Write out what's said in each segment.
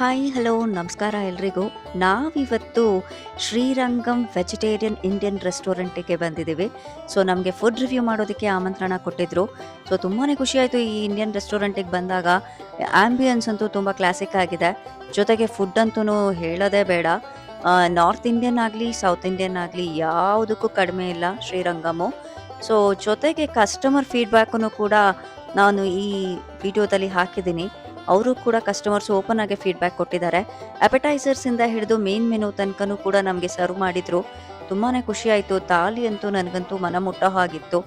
Hi, hello, ನಮಸ್ಕಾರ ಎಲ್ರಿಗೂ. ನಾವಿವತ್ತು ಶ್ರೀರಂಗಂ ವೆಜಿಟೇರಿಯನ್ ಇಂಡಿಯನ್ ರೆಸ್ಟೋರೆಂಟಿಗೆ ಬಂದಿದ್ದೀವಿ. ಸೊ, ನಮಗೆ ಫುಡ್ ರಿವ್ಯೂ ಮಾಡೋದಕ್ಕೆ ಆಮಂತ್ರಣ ಕೊಟ್ಟಿದ್ರು. ಸೊ ತುಂಬಾ ಖುಷಿಯಾಯಿತು ಈ ಇಂಡಿಯನ್ ರೆಸ್ಟೋರೆಂಟಿಗೆ ಬಂದಾಗ. ಆಂಬಿಯನ್ಸ್ ಅಂತೂ ತುಂಬ ಕ್ಲಾಸಿಕ್ ಆಗಿದೆ. ಜೊತೆಗೆ ಫುಡ್ ಅಂತೂ ಹೇಳೋದೇ ಬೇಡ. ನಾರ್ತ್ ಇಂಡಿಯನ್ ಆಗಲಿ ಸೌತ್ ಇಂಡಿಯನ್ ಆಗಲಿ ಯಾವುದಕ್ಕೂ ಕಡಿಮೆ ಇಲ್ಲ ಶ್ರೀರಂಗಮು. ಸೊ, ಜೊತೆಗೆ ಕಸ್ಟಮರ್ ಫೀಡ್ಬ್ಯಾಕನ್ನು ಕೂಡ ನಾನು ಈ ವಿಡಿಯೋದಲ್ಲಿ ಹಾಕಿದ್ದೀನಿ. ಅವರು ಕೂಡ ಕಸ್ಟಮರ್ಸ್ ಓಪನ್ ಆಗಿ ಫೀಡ್ಬ್ಯಾಕ್ ಕೊಟ್ಟಿದ್ದಾರೆ. ಅಪೆಟೈಸರ್ಸ್ ಇಂದ ಹಿಡಿದು ಮೇನ್ ಮೆನು ತನಕನೂ ಕೂಡ ನಮಗೆ ಸರ್ವ್ ಮಾಡಿದ್ರು. ತುಂಬಾನೇ ಖುಷಿ ಆಯಿತು. ತಾಲಿ ಅಂತೂ ನನಗಂತೂ ಮನ ಮುಟ್ಟೋ ಹಾಗಿತ್ತು.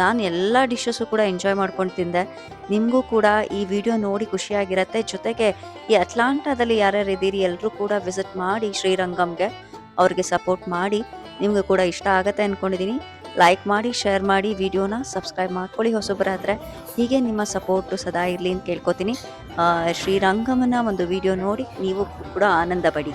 ನಾನು ಎಲ್ಲ ಡಿಶಸ್ಸು ಕೂಡ ಎಂಜಾಯ್ ಮಾಡ್ಕೊಂಡು ತಿಂದೆ. ನಿಮಗೂ ಕೂಡ ಈ ವಿಡಿಯೋ ನೋಡಿ ಖುಷಿಯಾಗಿರತ್ತೆ ಜೊತೆಗೆ ಈ ಅಟ್ಲಾಂಟಾದಲ್ಲಿ ಯಾರ್ಯಾರು ಇದ್ದೀರಿ ಎಲ್ಲರೂ ಕೂಡ ವಿಸಿಟ್ ಮಾಡಿ ಶ್ರೀರಂಗಂಗೆ ಅವ್ರಿಗೆ ಸಪೋರ್ಟ್ ಮಾಡಿ ನಿಮಗೂ ಕೂಡ ಇಷ್ಟ ಆಗತ್ತೆ ಅಂದ್ಕೊಂಡಿದ್ದೀನಿ ಲೈಕ್ ಮಾಡಿ ಶೇರ್ ಮಾಡಿ ವಿಡಿಯೋನ ಸಬ್ಸ್ಕ್ರೈಬ್ ಮಾಡ್ಕೊಳ್ಳಿ ಹೊಸಬರಾದರೆ. ಹೀಗೆ ನಿಮ್ಮ ಸಪೋರ್ಟು ಸದಾ ಇರಲಿ ಅಂತ ಕೇಳ್ಕೊತೀನಿ. ಶ್ರೀರಂಗಮನ ಒಂದು ವಿಡಿಯೋ ನೋಡಿ, ನೀವು ಕೂಡ ಆನಂದ ಪಡಿ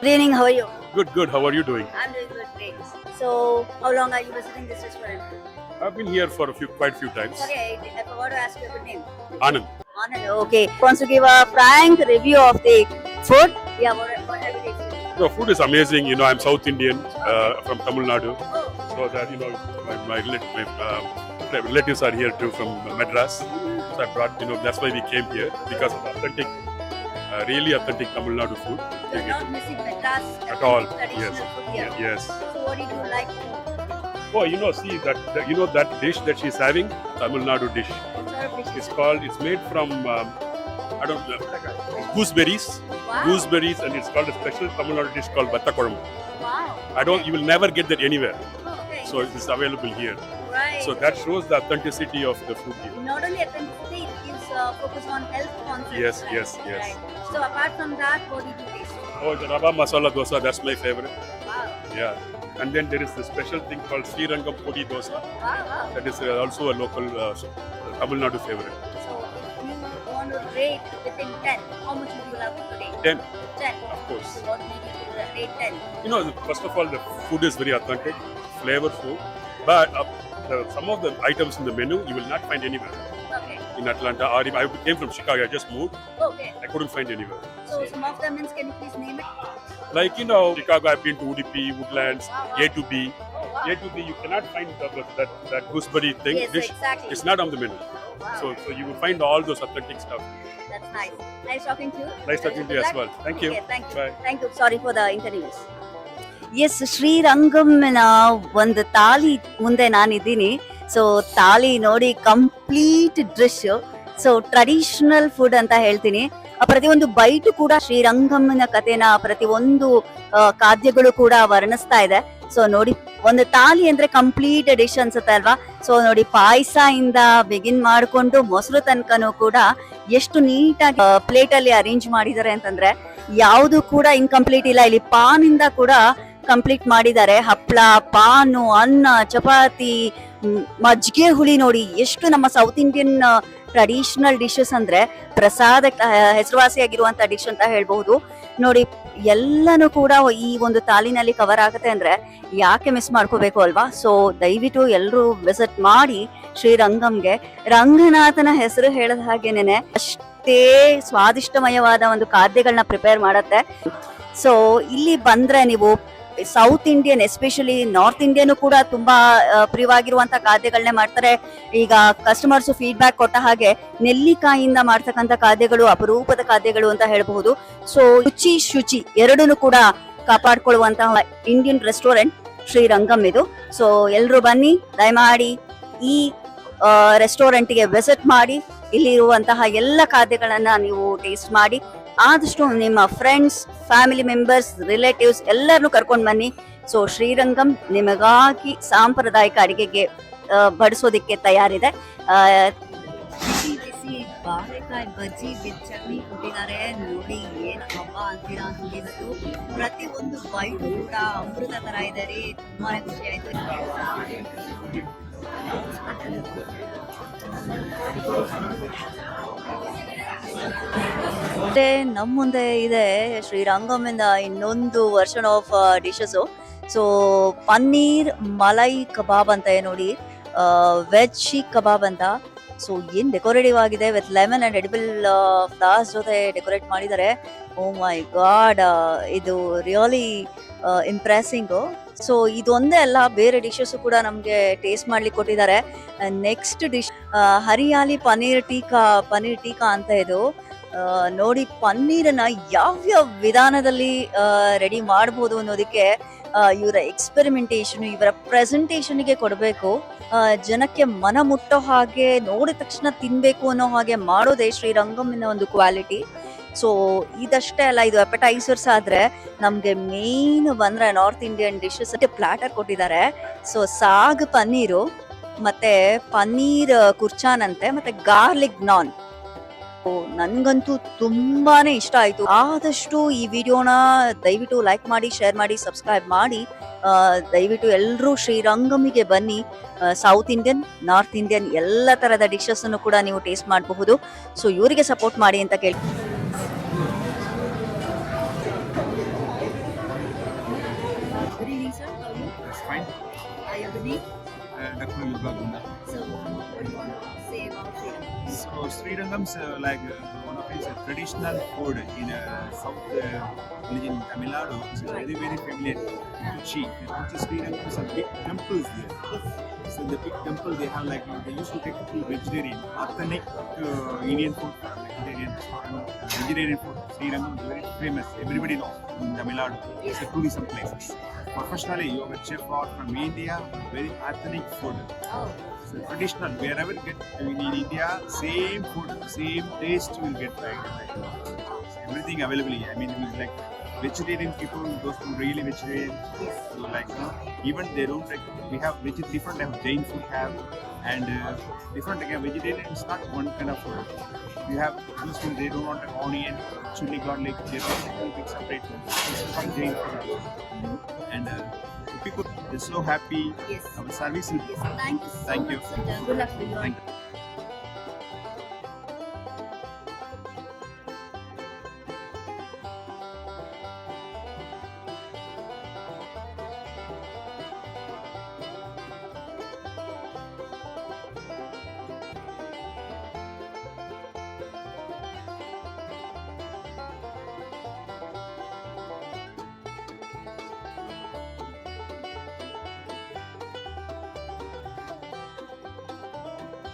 Good evening, how are you? Good, good. How are you doing? I'm doing good, thanks. So, how long are you visiting this restaurant? I've been here for a few, quite a few times. Sorry, I, I forgot to ask you a good name. Anand. Anand, okay. Wants to give a frank review of the food? Yeah, what, what have you tasted? The food is amazing. You know, I'm South Indian uh, from Tamil Nadu, Oh, so that you know my my, my uh, relatives are here too from Madras. So I brought you know that's why we came here because of the authentic, uh, really authentic Tamil Nadu food. you're not missing Madras At all, yes. food Yes. So, what did you like? Oh, you know, see that, that you know that dish that she's having, Tamil Nadu dish. What sort of dishes? It's called. It's made from um, I don't know gooseberries, Wow. gooseberries, and it's called a special Tamil Nadu dish called Battakoram. Wow. I don't. You will never get that anywhere. Okay. So it is available here. So that shows the authenticity of the food here. not only authenticity, it gives uh, focus on health concepts. Yes, right? yes, yes. Right. So, apart from that, what did you taste? Oh, the rava masala dosa, that's my favorite. Wow. Yeah. And then there is the special thing called Srirangam Podi dosa. Wow, wow. That is uh, also a local uh, Tamil Nadu favorite. So, if you want to rate within 10, how much would you love to rate? 10, 10. of course. So, what made you rate 10? You know, first of all, the food is very authentic, flavorful. But uh, some of the items in the menu you will not find anywhere okay. in Atlanta. Or I came from Chicago, I just moved. Okay. I couldn't find anywhere. So some of the means, can you please name it? Like you know, Chicago. I've been to UDP, Woodlands. A to B, oh, A to B. you cannot find the, the, that that gooseberry thing. Yes, dish. exactly. It's not on the menu. Oh, wow. So so you will find all those authentic stuff. That's nice. Nice talking to you. Nice talking to you as well. Thank you. Okay, thank you. Bye. Thank you. Sorry for the interviews. Yes ಶ್ರೀರಂಗಮ್ಮನ ಒಂದು ತಾಲಿ ಮುಂದೆ ನಾನಿದ್ದೀನಿ. So thali ನೋಡಿ complete dress so traditional food ಅಂತ ಹೇಳ್ತೀನಿ. ಪ್ರತಿಯೊಂದು byte ಕೂಡ ಶ್ರೀರಂಗಮ್ಮನ ಕಥೆನ ಪ್ರತಿಯೊಂದು ಖಾದ್ಯಗಳು ಕೂಡ ವರ್ಣಿಸ್ತಾ ಇದೆ. ಸೊ ನೋಡಿ, ಒಂದು ತಾಲಿ ಅಂದ್ರೆ ಕಂಪ್ಲೀಟ್ ಡಿಶ್ ಅನ್ಸುತ್ತೆ ಅಲ್ವಾ? ಸೊ ನೋಡಿ ಪಾಯಸ ಇಂದ ಬಿಗಿನ್ ಮಾಡ್ಕೊಂಡು ಮೊಸರು ತನಕನೂ ಕೂಡ ಎಷ್ಟು ನೀಟಾಗಿ ಪ್ಲೇಟ್ ಅಲ್ಲಿ ಅರೇಂಜ್ ಮಾಡಿದ್ದಾರೆ ಅಂತಂದ್ರೆ, ಯಾವುದು ಕೂಡ ಇನ್ಕಂಪ್ಲೀಟ್ ಇಲ್ಲ. ಇಲ್ಲಿ ಪಾನ್ ಇಂದ ಕೂಡ ಕಂಪ್ಲೀಟ್ ಮಾಡಿದ್ದಾರೆ. ಹಪ್ಳ, ಪಾನು, ಅನ್ನ, ಚಪಾತಿ ಮಜ್ಜಿಗೆ ಹುಳಿ ನೋಡಿ. ಎಷ್ಟು ನಮ್ಮ ಸೌತ್ ಇಂಡಿಯನ್ ಟ್ರೆಡಿಷನಲ್ ಡಿಶಸ್ ಅಂದ್ರೆ ಪ್ರಸಾದ ಹೆಸರುವಾಸಿಯಾಗಿರುವಂತ ಡಿಶ್ ಅಂತ ಹೇಳ್ಬಹುದು. ನೋಡಿ, ಎಲ್ಲಾನು ಕೂಡ ಈ ಒಂದು ತಾಲಿನಲ್ಲಿ ಕವರ್ ಆಗುತ್ತೆ ಅಂದ್ರೆ ಯಾಕೆ ಮಿಸ್ ಮಾಡ್ಕೋಬೇಕು ಅಲ್ವಾ? ಸೊ ದಯವಿಟ್ಟು ಎಲ್ಲರೂ ವಿಸಿಟ್ ಮಾಡಿ ಶ್ರೀರಂಗಂಗೆ ರಂಗನಾಥನ ಹೆಸರು ಹೇಳದ ಹಾಗೇನೆ ಅಷ್ಟೇ ಸ್ವಾದಿಷ್ಟಮಯವಾದ ಒಂದು ಖಾದ್ಯಗಳನ್ನ ಪ್ರಿಪೇರ್ ಮಾಡತ್ತೆ. ಸೊ ಇಲ್ಲಿ ಬಂದ್ರೆ ನೀವು south Indian especially north Indian ಕೂಡ ತುಂಬಾ ಪ್ರಿಯವಾಗಿರುವಂತಹ ಪ್ರಿಯವಾಗಿರುವಂತ ಖಾದ್ಯಗಳನ್ನೇ ಮಾಡ್ತಾರೆ. ಈಗ ಕಸ್ಟಮರ್ಸ್ ಫೀಡ್ಬ್ಯಾಕ್ ಕೊಟ್ಟ ಹಾಗೆ ನೆಲ್ಲಿಕಾಯಿಯಿಂದ ಮಾಡ್ತಕ್ಕಂಥ ಖಾದ್ಯಗಳು, ಅಪರೂಪದ ಖಾದ್ಯಗಳು ಅಂತ ಹೇಳಬಹುದು. ಸೊ ರುಚಿ ಶುಚಿ ಎರಡನ್ನು ಕೂಡ ಕಾಪಾಡ್ಕೊಳ್ಳುವಂತಹ ಇಂಡಿಯನ್ ರೆಸ್ಟೋರೆಂಟ್ ಶ್ರೀರಂಗಂ ಇದು. ಸೊ ಎಲ್ಲರೂ ಬನ್ನಿ, ದಯಮಾಡಿ ಈ ರೆಸ್ಟೋರೆಂಟ್ಗೆ ವಿಸಿಟ್ ಮಾಡಿ, ಇಲ್ಲಿರುವಂತಹ ಎಲ್ಲ ಖಾದ್ಯಗಳನ್ನ ನೀವು ಟೇಸ್ಟ್ ಮಾಡಿ. ಆದಷ್ಟು ನಿಮ್ಮ ಫ್ರೆಂಡ್ಸ್ ಫ್ಯಾಮಿಲಿ ಮೆಂಬರ್ಸ್ ರಿಲೇಟಿವ್ಸ್ ಎಲ್ಲರನ್ನು ಕರ್ಕೊಂಡು ಬನ್ನಿ. ಸೊ ಶ್ರೀರಂಗಂ ನಿಮಗಾಗಿ ಸಾಂಪ್ರದಾಯಿಕ ಅಡಿಗೆಗೆ ಬಡಿಸೋದಕ್ಕೆ ತಯಾರಿದೆ. ಬಿಸಿ ಬಿಸಿ ಬಾಳೆಕಾಯಿ ಬಜ್ಜಿ ಚಟ್ನಿ ಕೊಟ್ಟಿದ್ದಾರೆ. ನೋಡಿ, ಏನು ಹಬ್ಬ ಅಂತೀರಾ ಇವತ್ತು ಪ್ರತಿ ಒಂದು ಬೈಟು ಕೂಡ ಅಮೃತ ತರ ಇದೆ ರೀ. ತುಂಬಾ ಖುಷಿ ಆಯ್ತು ಮತ್ತೆ ನಮ್ಮ ಮುಂದೆ ಇದೆ ಶ್ರೀರಂಗಮಿಂದ ಇನ್ನೊಂದು version of dishes so paneer malai kebab ಅಂತ ನೋಡಿ ವೆಜ್ ಶೀಕ್ ಕಬಾಬ್ ಅಂತ. ಸೊ ಏನ್ ಡೆಕೋರೇಟಿವ್ ಆಗಿದೆ with lemon and edible flowers ಜೊತೆ ಡೆಕೋರೇಟ್ ಮಾಡಿದ್ದಾರೆ. ಓ ಮೈ ಗಾಡ್ ಇದು ರಿಯಲಿ ಇಂಪ್ರೆಸಿಂಗ್ ಸೊ ಇದೊಂದೇ ಅಲ್ಲ ಬೇರೆ ಡಿಶಸ್ ಕೂಡ ನಮಗೆ ಟೇಸ್ಟ್ ಮಾಡ್ಲಿಕ್ಕೆ ಕೊಟ್ಟಿದ್ದಾರೆ. ನೆಕ್ಸ್ಟ್ ಡಿಶ್ ಹರಿಯಾಲಿ ಪನ್ನೀರ್ ಟೀಕಾ ಪನ್ನೀರ್ ಟೀಕಾ ಅಂತ ಇದು. ಆ, ನೋಡಿ ಪನ್ನೀರನ್ನ ಯಾವ್ಯಾವ ವಿಧಾನದಲ್ಲಿ ರೆಡಿ ಮಾಡಬಹುದು ಅನ್ನೋದಕ್ಕೆ ಇವರ ಎಕ್ಸ್ಪೆರಿಮೆಂಟೇಷನ್ ಇವರ ಪ್ರೆಸೆಂಟೇಷನ್ಗೆ ಕೊಡಬೇಕು. ಜನಕ್ಕೆ ಮನ ಮುಟ್ಟೋ ಹಾಗೆ ನೋಡಿದ ತಕ್ಷಣ ತಿನ್ಬೇಕು ಅನ್ನೋ ಹಾಗೆ ಮಾಡೋದೇ ಶ್ರೀರಂಗಮ್ಮನ ಒಂದು ಕ್ವಾಲಿಟಿ ಸೊ ಇದಷ್ಟೇ ಅಲ್ಲ, ಇದು ಅಪಟೈಸರ್ಸ್ ಆದ್ರೆ ನಮ್ಗೆ ಮೇನ್ ಬಂದ್ರೆ ನಾರ್ತ್ ಇಂಡಿಯನ್ ಡಿಶಸ್ ಪ್ಲಾಟರ್ ಕೊಟ್ಟಿದ್ದಾರೆ. ಸೊ ಸಾಗ್ ಪನ್ನೀರು ಮತ್ತೆ ಪನ್ನೀರ್ ಕುರ್ಚಾನ್ ಅಂತೆ ಮತ್ತೆ ಗಾರ್ಲಿಕ್ ನಾನ್ ನನ್ಗಂತೂ ತುಂಬಾನೇ ಇಷ್ಟ ಆಯ್ತು. ಆದಷ್ಟು ಈ ವಿಡಿಯೋನ ದಯವಿಟ್ಟು ಲೈಕ್ ಮಾಡಿ ಶೇರ್ ಮಾಡಿ ಸಬ್ಸ್ಕ್ರೈಬ್ ಮಾಡಿ. ದಯವಿಟ್ಟು ಎಲ್ಲರೂ ಶ್ರೀರಂಗಮಿಗೆ ಬನ್ನಿ. ಸೌತ್ ಇಂಡಿಯನ್ ನಾರ್ತ್ ಇಂಡಿಯನ್ ಎಲ್ಲ ತರದ ಡಿಶಸ್ ಅನ್ನು ಕೂಡ ನೀವು ಟೇಸ್ಟ್ ಮಾಡಬಹುದು. ಸೊ ಇವರಿಗೆ ಸಪೋರ್ಟ್ ಮಾಡಿ ಅಂತ ಕೇಳಿ. Uh, Dr. Yuga Gunda. So Srirangam's uh, like uh, one of his uh, traditional food in uh, South uh, region Tamil Nadu. It's very very familiar. Kuchi. Kuchi Srirangam is a big temples there. So the big temple they have like they used to take people vegetarian, authentic uh, Indian food, vegetarian, uh, vegetarian food. Srirangam is very famous. Everybody knows in Tamil Nadu. It's a tourism places. Professionally, you have a chef out from India, very authentic food. So traditional, wherever you get in India, same food, same taste you will get right. Everything available here. I mean, it's like vegetarian people, those who really vegetarian, so like you know, even they don't like. We have veg- different type of Jain food have, and uh, different again vegetarian is not one kind of food. You have those who they don't want an onion, chili garlic, they don't like separate. Is from Jain food, and uh, people they're so happy. Yes. Our service is Thank you. Thank you. Good luck with your Thank you.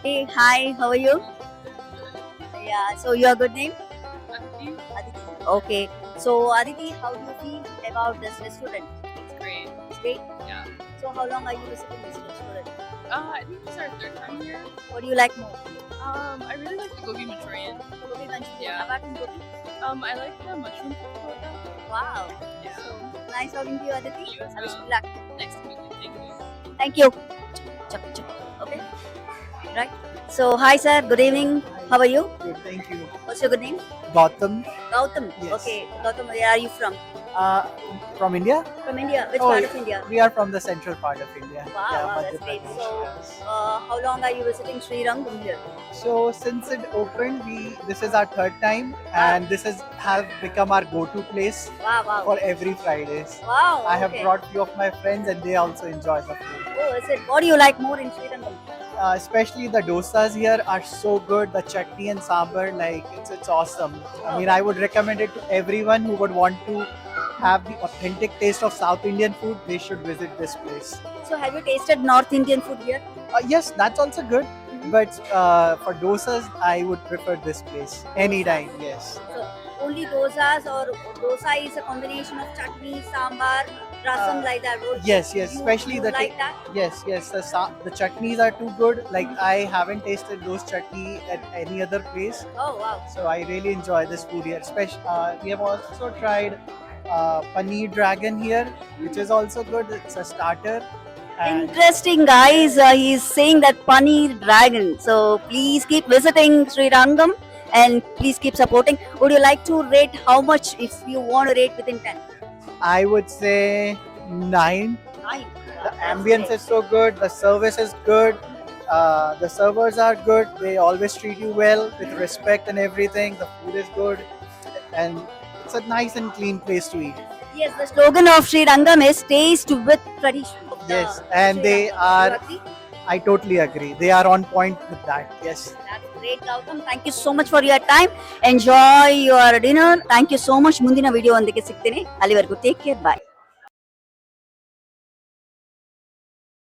Hey, hi, how are you? Yeah, so your good name? Aditi. Okay. So Aditi, how do you feel about this restaurant? It's great. It's great. Yeah. So how long are you visiting this restaurant? Uh, I think this is our third time here. What do you like more? Um, I really like the gobi Manchurian. Gobi Manchurian. Yeah. Apart from gobi? Um, I like the mushroom. Wow. Yeah. So nice talking to you, Aditi. You as I wish well. you luck. Nice to meet you. Thank you. Thank you. Chuck, chuck. Right. So, hi, sir. Good evening. How are you? Good, thank you. What's your good name? Gautam, Gautam. Yes. Okay. Gautam, where are you from? uh, from India. From India. Which Oh, part of India? We are from the central part of India. Wow, wow, that's great. So- Uh, how long are you visiting Sri Rangam here? so since it opened, we this is our third time, and this has have become our go-to place Wow, wow. for every Fridays. Wow. I have okay. brought few of my friends, and they also enjoy the food. Oh, is it? What do you like more in Sri Rangam? Uh, especially the dosas here are so good. The chutney and sambar, like it's it's awesome. I mean, I would recommend it to everyone who would want to have the authentic taste of South Indian food. They should visit this place. So, have you tasted North Indian food here? Uh, yes, that's also good. But uh, for dosas, I would prefer this place anytime. Yes. Only dosas or dosa is a combination of chutney, sambar, rasam Uh, like that. Would Yes, yes. you- Especially you the like that. yes, yes. The the chutneys are too good. Like I haven't tasted those chutney at any other place, Oh wow. so I really enjoy this food here. Especially, uh, we have also tried uh, paneer dragon here, which is also good. It's a starter. And Interesting, guys. Uh, he's saying that Paneer Dragon. So please keep visiting Sri Rangam and please keep supporting. Would you like to rate how much if you want to rate within 10? I would say nine. Nine. The ambience is so good. The service is good. Uh, the servers are good. They always treat you well with respect and everything. The food is good, and it's a nice and clean place to eat. Yes, the slogan of Sri Rangam is taste with tradition. Yes, and they are-? I totally agree. They are on point with that. Yes. That's great, Gautam. Thank you so much for your time. Enjoy your dinner. Thank you so much. Mundina ಮುಂದಿನ video ಒಂದಿಗೆ ಸಿಗ್ತೀನಿ ಅಲ್ಲಿವರೆಗೂ take care ಬಾಯ್